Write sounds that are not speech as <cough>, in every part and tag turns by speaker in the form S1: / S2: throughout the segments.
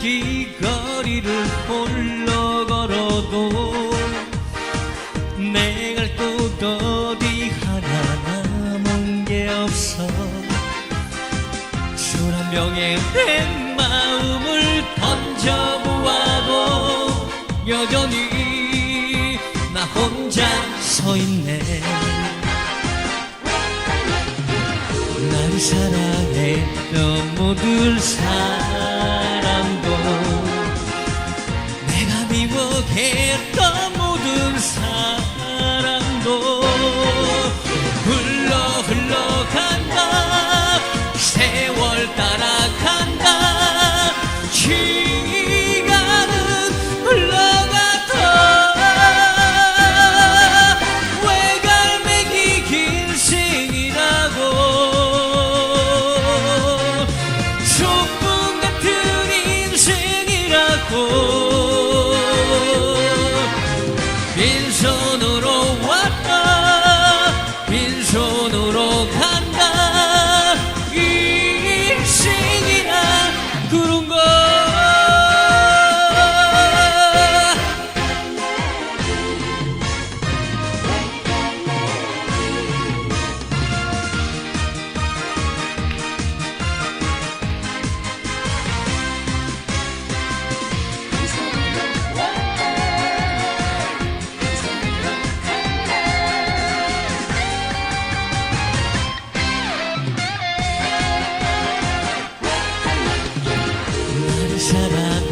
S1: 거리를 홀로 걸어도 내갈곳 어디 하나 남은 게 없어. 술 한 병에 내 마음을 던져보아도 여전히 나 혼자 서 있네. 날 사랑했던 모든 사람 인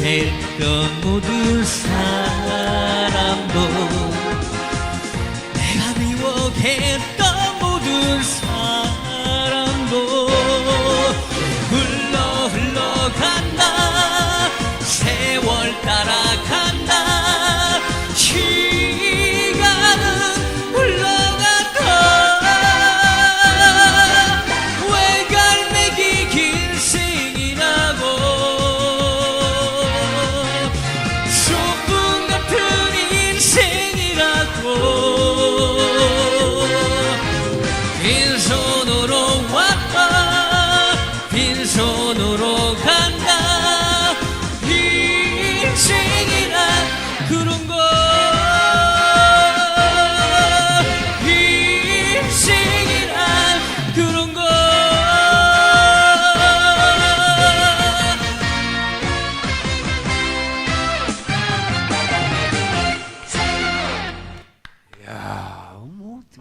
S1: 했던 모든 사람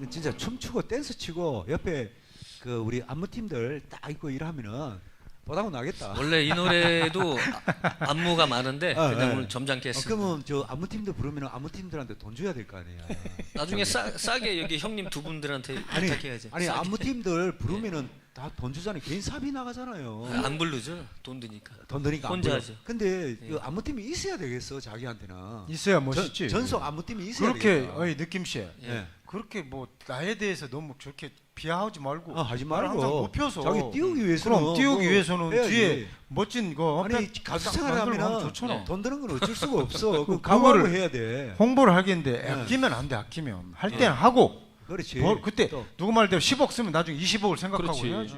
S2: 진짜 춤추고 댄스 치고 옆에 그 우리 안무팀들 딱 있고 일하면은 보다고 나겠다.
S1: 원래 이 노래도 아- <laughs> 안무가 많은데
S2: 어,
S1: 그냥
S2: 네.
S1: 오늘 점잖게
S2: 어,
S1: 했습니다.
S2: 그러면 저 안무 팀들 부르면 안무 팀들한테 돈 줘야 될 거 아니야.
S1: 나중에 싸, 싸게 여기 형님 두 분들한테
S2: 아니,
S1: 부탁해야지.
S2: 아니
S1: 싸게.
S2: 안무 팀들 <laughs> 부르면은 다돈 주잖아요. 개인 사비 나가잖아요.
S1: 안 부르죠. 돈 드니까.
S2: 돈 드니까 안
S1: 혼자. 하죠.
S2: 근데
S1: 예.
S2: 그 안무 팀이 있어야 되겠어 자기한테는.
S3: 있어야 멋있지.
S2: 전, 전속 안무 팀이 있어야
S3: 그렇게
S2: 되겠다.
S3: 어이 느낌 씨.
S2: 예.
S3: 그렇게 뭐 나에 대해서 너무 저렇게 비하하지 말고
S2: 어, 하지 말고
S3: 항상 높여서
S2: 자기 띄우기 위해서는
S3: 그럼 띄우기
S2: 뭐
S3: 위해서는
S2: 해야지.
S3: 뒤에 멋진 거
S2: 아니
S3: 백-
S2: 가수
S3: 딱
S2: 생활하면
S3: 좋잖아.
S2: 돈 드는 건 어쩔 수가 없어. <laughs> 그
S3: 그거를-
S2: 해야 돼.
S3: 홍보를 하겠는데
S2: 네.
S3: 아끼면 안 돼 아끼면 할
S2: 네.
S3: 때는 하고
S2: 그렇지.
S3: 뭐 그때
S2: 또.
S3: 누구 말대로 10억 쓰면 나중에 20억을 생각하고
S1: 그렇지.
S3: 해야지.